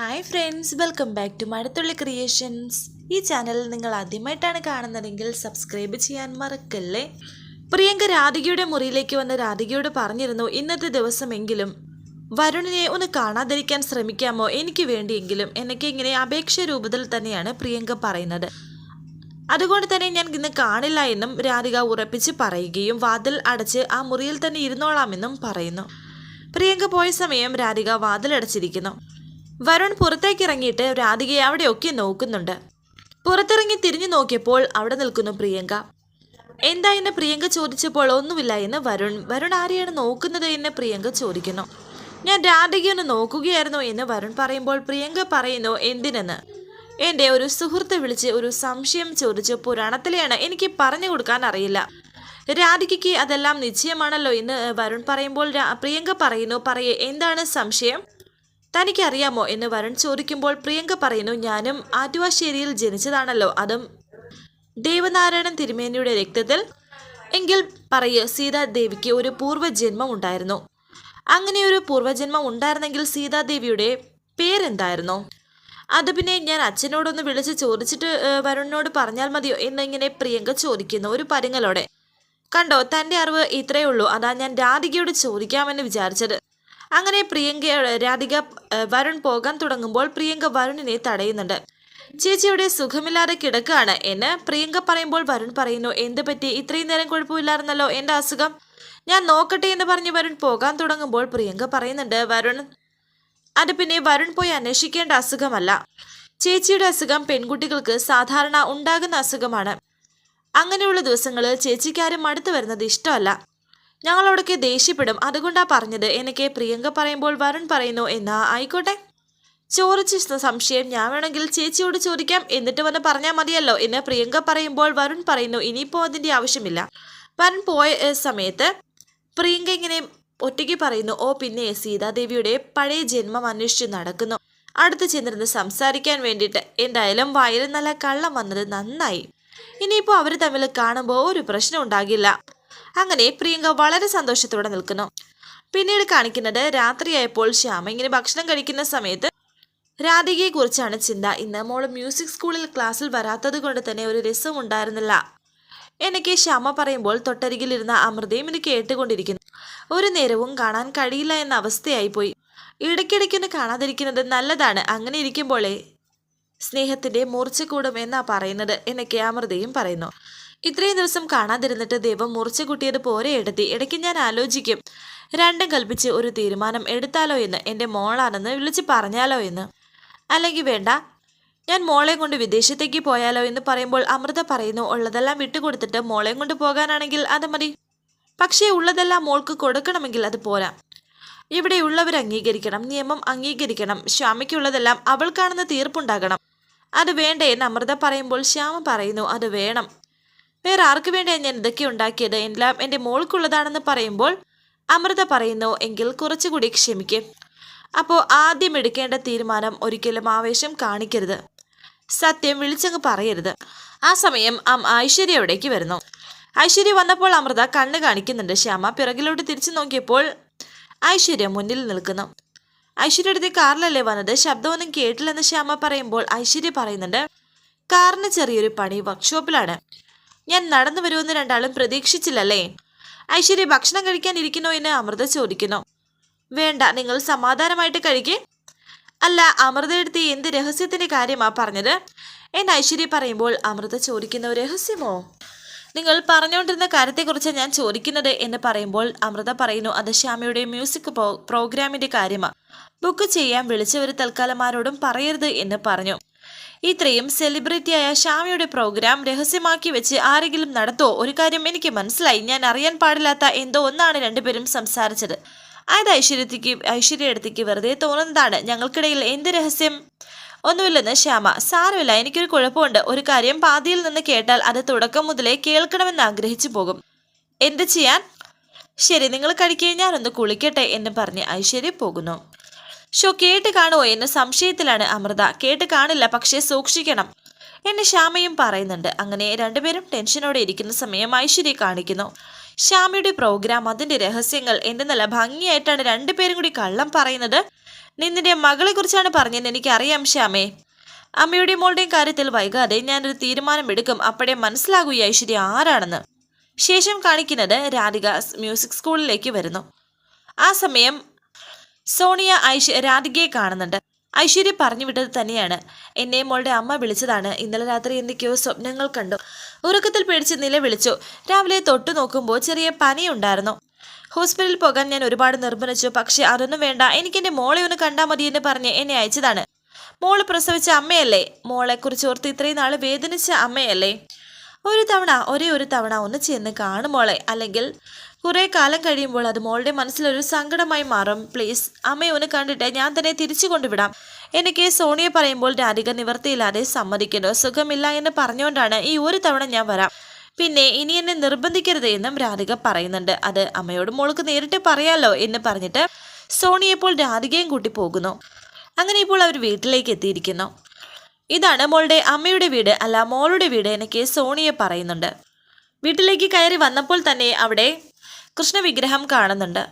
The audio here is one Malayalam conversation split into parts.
Hi friends welcome back to Mazhathulli creations ഈ ചാനൽ നിങ്ങൾ ആദ്യമായിട്ടാണ് കാണുന്നതെങ്കിൽ സബ്സ്ക്രൈബ് ചെയ്യാൻ മറക്കല്ലേ? പ്രിയങ്ക രാധികയുടെ മുറിയിലേക്ക് വന്ന് രാധികയോട് പറഞ്ഞിരുന്നു ഇന്നത്തെ ദിവസമെങ്കിലും വരുണിനെ ഒന്ന് കാണാതിരിക്കാൻ ശ്രമിക്കാമോ? എനിക്ക് വേണ്ടിയെങ്കിലും എനിക്ക് ഇങ്ങനെ അപേക്ഷ രൂപത്തിൽ തന്നെയാണ് പ്രിയങ്ക പറയുന്നത്. അതുകൊണ്ട് തന്നെ ഞാൻ ഇന്ന് കാണില്ല എന്നും രാധിക ഉറപ്പിച്ച് പറയുകയും വാതിൽ അടച്ച് ആ മുറിയിൽ തന്നെ ഇരുന്നോളാമെന്നും പറയുന്നു. പ്രിയങ്ക പോയ സമയം രാധിക വാതിലടച്ചിരിക്കുന്നു. വരുൺ പുറത്തേക്ക് ഇറങ്ങിയിട്ട് രാധികയെ അവിടെയൊക്കെ നോക്കുന്നുണ്ട്. പുറത്തിറങ്ങി തിരിഞ്ഞു നോക്കിയപ്പോൾ അവിടെ നിൽക്കുന്നു പ്രിയങ്ക. എന്താ എന്ന് പ്രിയങ്ക ചോദിച്ചപ്പോൾ ഒന്നുമില്ല എന്ന് വരുൺ വരുൺ ആരെയാണ് നോക്കുന്നത് എന്ന് പ്രിയങ്ക ചോദിക്കുന്നു. ഞാൻ രാധികയൊന്ന് നോക്കുകയായിരുന്നു എന്ന് വരുൺ പറയുമ്പോൾ പ്രിയങ്ക പറയുന്നു എന്തിനെന്ന്? എന്റെ ഒരു സുഹൃത്തെ വിളിച്ച് ഒരു സംശയം ചോദിച്ച് പുരാണത്തിലെയാണ് എനിക്ക് പറഞ്ഞു കൊടുക്കാൻ അറിയില്ല. രാധികയ്ക്ക് അതെല്ലാം നിശ്ചയമാണല്ലോ എന്ന് വരുൺ പറയുമ്പോൾ പ്രിയങ്ക പറയുന്നു പറയേ എന്താണ് സംശയം? തനിക്കറിയാമോ എന്ന് വരുൺ ചോദിക്കുമ്പോൾ പ്രിയങ്ക പറയുന്നു ഞാനും ആറ്റുവാശ്ശേരിയിൽ ജനിച്ചതാണല്ലോ. അതും ദേവനാരായണൻ തിരുമേനിയുടെ രക്തത്തിൽ. എങ്കിൽ പറയൂ സീതാദേവിക്ക് ഒരു പൂർവജന്മം ഉണ്ടായിരുന്നു. അങ്ങനെ ഒരു പൂർവജന്മം ഉണ്ടായിരുന്നെങ്കിൽ സീതാദേവിയുടെ പേരെന്തായിരുന്നു? അത് പിന്നെ ഞാൻ അച്ഛനോടൊന്ന് വിളിച്ച് ചോദിച്ചിട്ട് വരുണിനോട് പറഞ്ഞാൽ മതിയോ എന്നിങ്ങനെ പ്രിയങ്ക ചോദിക്കുന്നു ഒരു പരുങ്ങലോടെ. കണ്ടോ തന്റെ അറിവ് ഇത്രയേ ഉള്ളൂ. അതാ ഞാൻ രാധികയോട് ചോദിക്കാമെന്ന് വിചാരിച്ചത്. അങ്ങനെ പ്രിയങ്ക രാധിക വരുൺ പോകാൻ തുടങ്ങുമ്പോൾ പ്രിയങ്ക വരുണിനെ തടയുന്നുണ്ട്. ചേച്ചിയുടെ സുഖമില്ലാതെ കിടക്കുകയാണ്. എന്ന് പ്രിയങ്ക പറയുമ്പോൾ വരുൺ പറയുന്നു എന്ത് പറ്റി? ഇത്രയും നേരം കുഴപ്പമില്ലായിരുന്നല്ലോ. എന്റെ അസുഖം? ഞാൻ നോക്കട്ടെ എന്ന് പറഞ്ഞ് വരുൺ പോകാൻ തുടങ്ങുമ്പോൾ പ്രിയങ്ക പറയുന്നുണ്ട് വരുൺ അത് പിന്നെ വരുൺ പോയി അന്വേഷിക്കേണ്ട അസുഖമല്ല. ചേച്ചിയുടെ അസുഖം പെൺകുട്ടികൾക്ക് സാധാരണ ഉണ്ടാകുന്ന അസുഖമാണ്. അങ്ങനെയുള്ള ദിവസങ്ങളിൽ ചേച്ചിക്കാരും അടുത്ത് വരുന്നത് ഇഷ്ടമല്ല. ഞങ്ങളോടൊക്കെ ദേഷ്യപ്പെടും. അതുകൊണ്ടാ പറഞ്ഞത്. എനിക്ക് പ്രിയങ്ക പറയുമ്പോൾ വരുൺ പറയുന്നു എന്നാ. ആയിക്കോട്ടെ. ചോദിച്ച സ- സംശയം. ഞാൻ വേണമെങ്കിൽ ചേച്ചിയോട് ചോദിക്കാം. എന്നിട്ട് വന്ന് പറഞ്ഞാൽ മതിയല്ലോ. എന്ന് പ്രിയങ്ക പറയുമ്പോൾ വരുൺ പറയുന്നു. ഇനിയിപ്പോൾ അതിന്റെ ആവശ്യമില്ല. വരുൺ പോയ സമയത്ത് പ്രിയങ്ക ഇങ്ങനെ ഒറ്റയ്ക്ക് പറയുന്നു. ഓ പിന്നെ സീതാദേവിയുടെ പഴയ ജന്മം അന്വേഷിച്ച് നടക്കുന്നു. അടുത്ത് ചെന്നിരുന്ന് സംസാരിക്കാൻ വേണ്ടിയിട്ട് എന്തായാലും വയലിൽ നല്ല കള്ളം വന്നത് നന്നായി. ഇനിയിപ്പോൾ അവർ തമ്മിൽ കാണുമ്പോൾ ഒരു പ്രശ്നം ഉണ്ടാകില്ല. അങ്ങനെ പ്രിയങ്ക വളരെ സന്തോഷത്തോടെ നിൽക്കുന്നു. പിന്നീട് കാണിക്കുന്നത് രാത്രിയായപ്പോൾ ശ്യാമ ഇങ്ങനെ ഭക്ഷണം കഴിക്കുന്ന സമയത്ത് രാധികയെ കുറിച്ചാണ് ചിന്ത. ഇന്ന് മോൾ മ്യൂസിക് സ്കൂളിൽ ക്ലാസ്സിൽ വരാത്തത് കൊണ്ട് തന്നെ ഒരു രസം ഉണ്ടായിരുന്നില്ല. എനിക്ക് ശ്യാമ പറയുമ്പോൾ തൊട്ടരികിലിരുന്ന അമൃതയും ഇത് കേട്ടുകൊണ്ടിരിക്കുന്നു. ഒരു നേരവും കാണാൻ കഴിയില്ല എന്ന അവസ്ഥയായിപ്പോയി. ഇടയ്ക്കിടയ്ക്കൊന്ന് കാണാതിരിക്കുന്നത് നല്ലതാണ്. അങ്ങനെ ഇരിക്കുമ്പോഴേ സ്നേഹത്തിന്റെ മൂർച്ച കൂടും എന്നാ പറയുന്നത് എന്നൊക്കെ അമൃതയും പറയുന്നു. ഇത്രയും ദിവസം കാണാതിരുന്നിട്ട് ദൈവം മുറിച്ചു കൂട്ടിയത് പോരെ എടുത്തി. ഇടയ്ക്ക് ഞാൻ ആലോചിക്കും. രണ്ടും കൽപ്പിച്ച് ഒരു തീരുമാനം എടുത്താലോ എന്ന്. എന്റെ മോളാണെന്ന് വിളിച്ച് പറഞ്ഞാലോ എന്ന്. അല്ലെങ്കിൽ വേണ്ട. ഞാൻ മോളെ കൊണ്ട് വിദേശത്തേക്ക് പോയാലോ എന്ന് പറയുമ്പോൾ അമൃത പറയുന്നു ഉള്ളതെല്ലാം വിട്ടുകൊടുത്തിട്ട് മോളെ കൊണ്ട് പോകാനാണെങ്കിൽ അത് മതി. പക്ഷേ ഉള്ളതെല്ലാം മോൾക്ക് കൊടുക്കണമെങ്കിൽ അത് പോരാ. ഇവിടെയുള്ളവർ അംഗീകരിക്കണം നിയമം അംഗീകരിക്കണം. ശ്യാമയ്ക്കുള്ളതെല്ലാം അവൾക്കാണെന്ന് തീർപ്പുണ്ടാകണം. അത് വേണ്ടേ എന്ന് അമൃത പറയുമ്പോൾ ശ്യാമ പറയുന്നു അത് വേണം. വേറെ ആർക്ക് വേണ്ടിയാണ് ഞാൻ ഇതൊക്കെ ഉണ്ടാക്കിയത്? എല്ലാം എന്റെ മോൾക്കുള്ളതാണെന്ന് പറയുമ്പോൾ അമൃത പറയുന്നു എങ്കിൽ കുറച്ചുകൂടി ക്ഷമിക്കും. അപ്പോൾ ആദ്യം എടുക്കേണ്ട തീരുമാനം ഒരിക്കലും ആവേശം കാണിക്കരുത്. സത്യം വിളിച്ചങ്ങ് പറയരുത്. ആ സമയം അം ഐശ്വര്യ അവിടേക്ക് വരുന്നു. ഐശ്വര്യ വന്നപ്പോൾ അമൃത കണ്ണ് കാണിക്കുന്നുണ്ട്. ശ്യാമ പിറകിലോട്ട് തിരിച്ചു നോക്കിയപ്പോൾ ഐശ്വര്യ മുന്നിൽ നിൽക്കുന്നു. ഐശ്വര്യയുടെ കാറിലല്ലേ വന്നത്? ശബ്ദമൊന്നും കേട്ടില്ലെന്ന് ശ്യാമ പറയുമ്പോൾ ഐശ്വര്യ പറയുന്നുണ്ട് കാറിന് ചെറിയൊരു പണി വർക്ക്ഷോപ്പിലാണ് ഞാൻ നടന്നു വരുമെന്ന് രണ്ടാളും പ്രതീക്ഷിച്ചില്ലല്ലേ? ഐശ്വര്യ ഭക്ഷണം കഴിക്കാൻ ഇരിക്കുന്നോ എന്ന് അമൃത ചോദിക്കുന്നു. വേണ്ട നിങ്ങൾ സമാധാനമായിട്ട് കഴിക്കേ. അല്ല അമൃതയെടുത്ത് എന്ത് രഹസ്യത്തിന്റെ കാര്യമാ പറഞ്ഞത്? എന്ന് ഐശ്വര്യ പറയുമ്പോൾ അമൃത ചോദിക്കുന്ന രഹസ്യമോ? നിങ്ങൾ പറഞ്ഞുകൊണ്ടിരുന്ന കാര്യത്തെക്കുറിച്ച് ഞാൻ ചോദിക്കുന്നത് എന്ന് പറയുമ്പോൾ അമൃത പറയുന്നു അത് ശ്യാമയുടെ മ്യൂസിക് പ്രോഗ്രാമിന്റെ കാര്യമാണ് ബുക്ക് ചെയ്യാൻ വിളിച്ചവർ തൽക്കാലം ആരോടും പറയരുത് എന്ന് പറഞ്ഞു. ഇത്രയും സെലിബ്രിറ്റിയായ ശ്യാമയുടെ പ്രോഗ്രാം രഹസ്യമാക്കി വെച്ച് ആരെങ്കിലും നടത്തോ? ഒരു കാര്യം എനിക്ക് മനസ്സിലായി. ഞാൻ അറിയാൻ പാടില്ലാത്ത എന്തോ ഒന്നാണ് രണ്ടുപേരും സംസാരിച്ചത്. അത് ഐശ്വര്യത്തിക്ക് ഐശ്വര്യ അടുത്തേക്ക് വെറുതെ തോന്നുന്നതാണ്. ഞങ്ങൾക്കിടയിൽ എന്ത് രഹസ്യം? ഒന്നുമില്ലെന്ന് ശ്യാമ. സാരമില്ല എനിക്കൊരു കുഴപ്പമുണ്ട്. ഒരു കാര്യം പാതിയിൽ നിന്ന് കേട്ടാൽ അത് തുടക്കം മുതലേ കേൾക്കണമെന്ന് ആഗ്രഹിച്ചു പോകും. എന്ത് ചെയ്യാൻ? ശരി നിങ്ങൾ കഴിക്കുകയും ഞാനൊന്ന് കുളിക്കട്ടെ എന്ന് പറഞ്ഞ് ഐശ്വര്യ പോകുന്നു. ഷോ കേട്ട് കാണുമോ എന്ന സംശയത്തിലാണ് അമൃത. കേട്ട് കാണില്ല പക്ഷേ സൂക്ഷിക്കണം എന്നെ ശ്യാമയും പറയുന്നുണ്ട്. അങ്ങനെ രണ്ടുപേരും ടെൻഷനോടെ ഇരിക്കുന്ന സമയം ഐശ്വര്യ കാണിക്കുന്നു. ശ്യാമയുടെ പ്രോഗ്രാം അതിന്റെ രഹസ്യങ്ങൾ എന്തെന്നല്ല നല്ല ഭംഗിയായിട്ടാണ് രണ്ടുപേരും കൂടി കള്ളം പറയുന്നത്. നിന്നിന്റെ നിന്റെ മകളെ കുറിച്ചാണ് പറഞ്ഞതെന്ന് എനിക്കറിയാം ശ്യാമേ. അമ്മയുടെ മോളുടെയും കാര്യത്തിൽ വൈകാതെ ഞാനൊരു തീരുമാനമെടുക്കും അപ്പോഴേ മനസ്സിലാകൂ ഈ ഐശ്വര്യ ആരാണെന്ന്. ശേഷം കാണിക്കുന്നത് രാധിക മ്യൂസിക് സ്കൂളിലേക്ക് വരുന്നു. ആ സമയം സോണിയ ഐശ്വ രാധികയെ കാണുന്നുണ്ട്. ഐശ്വര്യ പറഞ്ഞു വിട്ടത് തന്നെയാണ്. എന്നെ മോളുടെ അമ്മ വിളിച്ചതാണ്. ഇന്നലെ രാത്രി എന്തൊക്കെയോ സ്വപ്നങ്ങൾ കണ്ടു. ഉറക്കത്തിൽ പേടിച്ച് നില വിളിച്ചു രാവിലെ തൊട്ടു നോക്കുമ്പോൾ ചെറിയ പനിയുണ്ടായിരുന്നു. ഹോസ്പിറ്റലിൽ പോകാൻ ഞാൻ ഒരുപാട് നിർബന്ധിച്ചു. പക്ഷേ അതൊന്നും വേണ്ട. എനിക്ക് എന്റെ മോളെ ഒന്ന് കണ്ടാൽ മതി എന്ന് പറഞ്ഞ് എന്നെ അയച്ചതാണ്. മോൾ പ്രസവിച്ച അമ്മയല്ലേ? മോളെക്കുറിച്ച് ഓർത്ത് ഇത്രയും നാൾ വേദനിച്ച അമ്മയല്ലേ? ഒരു തവണ ഒരേ ഒരു തവണ ഒന്ന് ചെന്ന് കാണുമോളെ അല്ലെങ്കിൽ കുറേ കാലം കഴിയുമ്പോൾ അത് മോളുടെ മനസ്സിലൊരു സങ്കടമായി മാറും. പ്ലീസ് അമ്മയെ ഒന്ന് കണ്ടിട്ട് ഞാൻ തന്നെ തിരിച്ചു കൊണ്ടുവിടാം. എനിക്ക് സോണിയെ പറയുമ്പോൾ രാധിക നിവർത്തിയില്ലാതെ സമ്മതിക്കുന്നു. സുഖമില്ല എന്ന് പറഞ്ഞുകൊണ്ടാണ് ഈ ഒരു തവണ ഞാൻ വരാം. പിന്നെ ഇനി എന്നെ നിർബന്ധിക്കരുത് എന്നും രാധിക പറയുന്നുണ്ട്. അത് അമ്മയോട് മോൾക്ക് നേരിട്ട് പറയാലോ എന്ന് പറഞ്ഞിട്ട് സോണിയെപ്പോൾ രാധികയും കൂട്ടി പോകുന്നു. അങ്ങനെ ഇപ്പോൾ അവർ വീട്ടിലേക്ക് എത്തിയിരിക്കുന്നു. ഇതാണ് മോളുടെ അമ്മയുടെ വീട് അല്ല മോളുടെ വീട് എനിക്ക് സോണിയെ പറയുന്നുണ്ട്. വീട്ടിലേക്ക് കയറി വന്നപ്പോൾ തന്നെ അവിടെ കൃഷ്ണവിഗ്രഹം കാണുന്നുണ്ട്.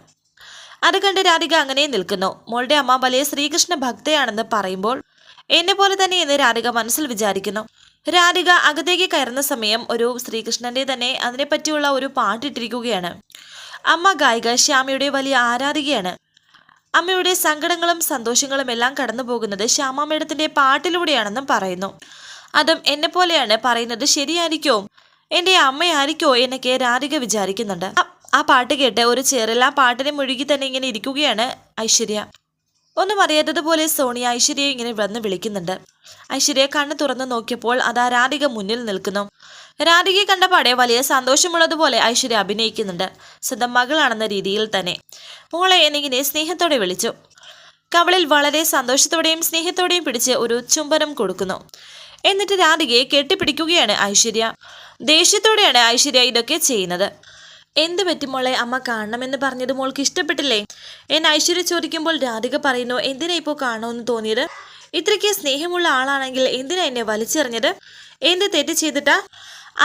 അത് കണ്ട് രാധിക അങ്ങനെ നിൽക്കുന്നു. മോളുടെ അമ്മ വലിയ ശ്രീകൃഷ്ണ ഭക്തയാണെന്ന് പറയുമ്പോൾ എന്നെ പോലെ തന്നെ എന്ന് രാധിക മനസ്സിൽ വിചാരിക്കുന്നു. രാധിക അകത്തേക്ക് കയറുന്ന സമയം ഒരു ശ്രീകൃഷ്ണന്റെ തന്നെ അതിനെപ്പറ്റിയുള്ള ഒരു പാട്ടിട്ടിരിക്കുകയാണ്. അമ്മ ഗായിക ശ്യാമയുടെ വലിയ ആരാധികയാണ്. അമ്മയുടെ സങ്കടങ്ങളും സന്തോഷങ്ങളും എല്ലാം കടന്നു പോകുന്നത് ശ്യാമ മേഡത്തിന്റെ പാട്ടിലൂടെയാണെന്നും പറയുന്നു. അതും എന്നെ പോലെയാണ് പറയുന്നത് ശരിയായിരിക്കോ? എന്റെ അമ്മയായിരിക്കോ? എന്നൊക്കെ രാധിക വിചാരിക്കുന്നുണ്ട്. ആ- പാട്ട് കേട്ട്. ഒരു ചേറിൽ ആ പാട്ടിനെ മുഴുകി തന്നെ ഇങ്ങനെ ഇരിക്കുകയാണ് ഐശ്വര്യ. ഒന്നും അറിയാത്തതുപോലെ സോണിയ ഐശ്വര്യയെ ഇങ്ങനെ വന്ന് വിളിക്കുന്നുണ്ട്. ഐശ്വര്യ കണ്ണ് തുറന്നു നോക്കിയപ്പോൾ അതാ രാധിക മുന്നിൽ നിൽക്കുന്നു. രാധികയെ കണ്ടപാടെ വലിയ സന്തോഷമുള്ളതുപോലെ ഐശ്വര്യ അഭിനയിക്കുന്നുണ്ട്. സ്വന്തം മകളാണെന്ന രീതിയിൽ തന്നെ. മോളെ എന്നിങ്ങനെ സ്നേഹത്തോടെ വിളിച്ചു. കവളിൽ വളരെ സന്തോഷത്തോടെയും സ്നേഹത്തോടെയും പിടിച്ച് ഒരു ചുംബനം കൊടുക്കുന്നു. എന്നിട്ട് രാധികയെ കെട്ടിപ്പിടിക്കുകയാണ് ഐശ്വര്യ. ദേഷ്യത്തോടെയാണ് ഐശ്വര്യ ഇതൊക്കെ ചെയ്യുന്നത്. എന്ത് പറ്റി മോളെ അമ്മ കാണണമെന്ന് പറഞ്ഞത് മോൾക്ക് ഇഷ്ടപ്പെട്ടില്ലേ? എന്നെ ഐശ്വര്യ ചോദിക്കുമ്പോൾ രാധിക പറയുന്നു എന്തിനാ ഇപ്പോൾ കാണുമെന്ന് തോന്നിയത്? ഇത്രയ്ക്ക് സ്നേഹമുള്ള ആളാണെങ്കിൽ എന്തിനാ എന്നെ വലിച്ചെറിഞ്ഞത്? എന്ത് തെറ്റ് ചെയ്തിട്ടാ?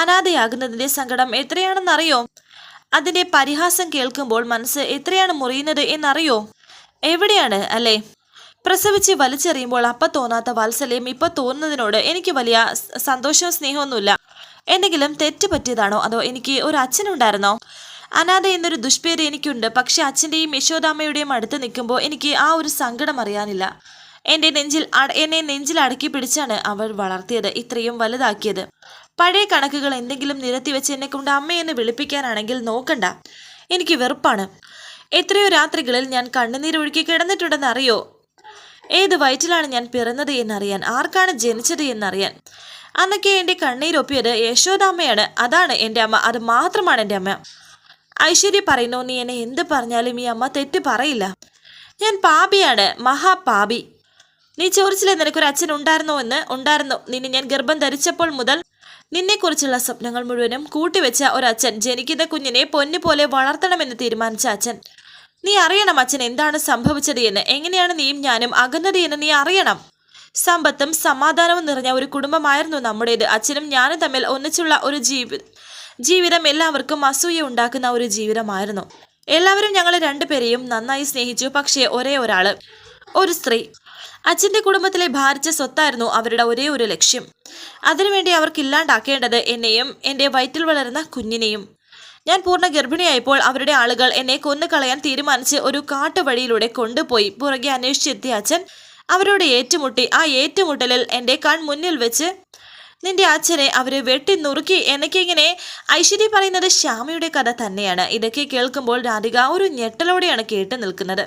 അനാഥയാകുന്നതിന്റെ സങ്കടം എത്രയാണെന്നറിയോ? അതിന്റെ പരിഹാസം കേൾക്കുമ്പോൾ മനസ്സ് എത്രയാണ് മുറിയുന്നത് എന്നറിയോ? എവിടെയാണ് അല്ലേ? പ്രസവിച്ച് വലിച്ചെറിയുമ്പോൾ അപ്പ തോന്നാത്ത വാത്സല്യം ഇപ്പൊ തോന്നുന്നതിനോട് എനിക്ക് വലിയ സന്തോഷവും സ്നേഹമൊന്നുമില്ല എന്തെങ്കിലും തെറ്റ് പറ്റിയതാണോ? അതോ എനിക്ക് ഒരു അച്ഛനുണ്ടായിരുന്നോ? അനാഥ എന്നൊരു ദുഷ്പേര് എനിക്കുണ്ട്. പക്ഷെ അച്ഛന്റെയും യശോദാമ്മയുടെയും അടുത്ത് നിൽക്കുമ്പോൾ എനിക്ക് ആ ഒരു സങ്കടം അറിയാനില്ല. എന്റെ നെഞ്ചിൽ എന്നെ നെഞ്ചിൽ അടക്കി പിടിച്ചാണ് അവൾ വളർത്തിയത് ഇത്രയും വലുതാക്കിയത്. പഴയ കണക്കുകൾ എന്തെങ്കിലും നിരത്തി വെച്ച് എന്നെ കൊണ്ട് അമ്മയെന്ന് വിളിപ്പിക്കാനാണെങ്കിൽ നോക്കണ്ട. എനിക്ക് വെറുപ്പാണ്. എത്രയോ രാത്രികളിൽ ഞാൻ കണ്ണുനീരൊഴുക്കി കിടന്നിട്ടുണ്ടെന്ന് അറിയോ? ഏത് വയറ്റിലാണ് ഞാൻ പിറന്നത് എന്നറിയാൻ ആർക്കാണ് ജനിച്ചത് എന്നറിയാൻ? അന്നൊക്കെ എന്റെ കണ്ണീരൊപ്പിയത് യശോദാമ്മയാണ്. അതാണ് എന്റെ അമ്മ. അത് മാത്രമാണ് എന്റെ അമ്മ. ഐശ്വര്യ പറയുന്നു നീ എന്നെ എന്ത് പറഞ്ഞാലും ഈ അമ്മ തെറ്റ് പറയില്ല. ഞാൻ പാപിയാണ് മഹാപാപി. നീ ചോദിച്ചില്ലേ നിനക്കൊരു അച്ഛൻ ഉണ്ടായിരുന്നോ എന്ന് ഉണ്ടായിരുന്നു. നിന്നെ ഞാൻ ഗർഭം ധരിച്ചപ്പോൾ മുതൽ നിന്നെക്കുറിച്ചുള്ള സ്വപ്നങ്ങൾ മുഴുവനും കൂട്ടിവെച്ച ഒരച്ഛൻ ജനിക്കുന്ന കുഞ്ഞിനെ പൊന്നു പോലെ വളർത്തണമെന്ന് തീരുമാനിച്ച അച്ഛൻ. നീ അറിയണം അച്ഛൻ എന്താണ് സംഭവിച്ചത് എന്ന്. എങ്ങനെയാണ് നീയും ഞാനും അകന്നത് എന്ന് നീ അറിയണം. സമ്പത്തും സമാധാനവും നിറഞ്ഞ ഒരു കുടുംബമായിരുന്നു നമ്മുടേത്. അച്ഛനും ഞാനും തമ്മിൽ ഒന്നിച്ചുള്ള ഒരു ജീവി ജീവിതം എല്ലാവർക്കും അസൂയ ഉണ്ടാക്കുന്ന ഒരു ജീവിതമായിരുന്നു. എല്ലാവരും ഞങ്ങൾ രണ്ടുപേരെയും നന്നായി സ്നേഹിച്ചു. പക്ഷേ ഒരേ ഒരാൾ ഒരു സ്ത്രീ. അച്ഛന്റെ കുടുംബത്തിലെ ഭാരിച്ച സ്വത്തായിരുന്നു അവരുടെ ഒരേ ഒരു ലക്ഷ്യം. അതിനുവേണ്ടി അവർക്ക് ഇല്ലാണ്ടാക്കേണ്ടത് എന്നെയും എന്റെ വയറ്റിൽ വളരുന്ന കുഞ്ഞിനെയും. ഞാൻ പൂർണ ഗർഭിണിയായപ്പോൾ അവരുടെ ആളുകൾ എന്നെ കൊന്നു കളയാൻ തീരുമാനിച്ച് ഒരു കാട്ടുവഴിയിലൂടെ കൊണ്ടുപോയി. പുറകെ അന്വേഷിച്ചെത്തിയ അച്ഛൻ അവരോട് ഏറ്റുമുട്ടി. ആ ഏറ്റുമുട്ടലിൽ എന്റെ കൺ മുന്നിൽ വെച്ച് നിന്റെ അച്ഛനെ അവരെ വെട്ടി നുറുക്കി എനിക്കിങ്ങനെ ഐശ്വര്യ പറയുന്നത് ശ്യാമയുടെ കഥ തന്നെയാണ്. ഇതൊക്കെ കേൾക്കുമ്പോൾ രാധിക ഒരു ഞെട്ടലോടെയാണ് കേട്ട് നിൽക്കുന്നത്.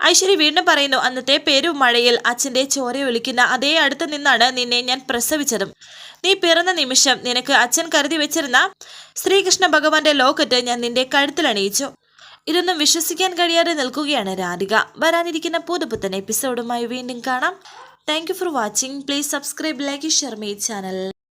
ഐശ്വര്യ വീണ്ടും പറയുന്നു അന്നത്തെ പെരുമഴയിൽ അച്ഛന്റെ ചോര ഒലിക്കുന്ന അതേ അടുത്ത് നിന്നാണ് നിന്നെ ഞാൻ പ്രസവിച്ചതും. നീ പിറന്ന നിമിഷം നിനക്ക് അച്ഛൻ കരുതി വെച്ചിരുന്ന ശ്രീകൃഷ്ണ ഭഗവാന്റെ ലോക്കറ്റ് ഞാൻ നിന്റെ കഴുത്തിൽ അണിയിച്ചു. ഇതൊന്നും വിശ്വസിക്കാൻ കഴിയാതെ നിൽക്കുകയാണ് രാധിക. വരാനിരിക്കുന്ന പുതുപുത്തൻ എപ്പിസോഡുമായി വീണ്ടും കാണാം. Thank for watching please subscribe like share my channel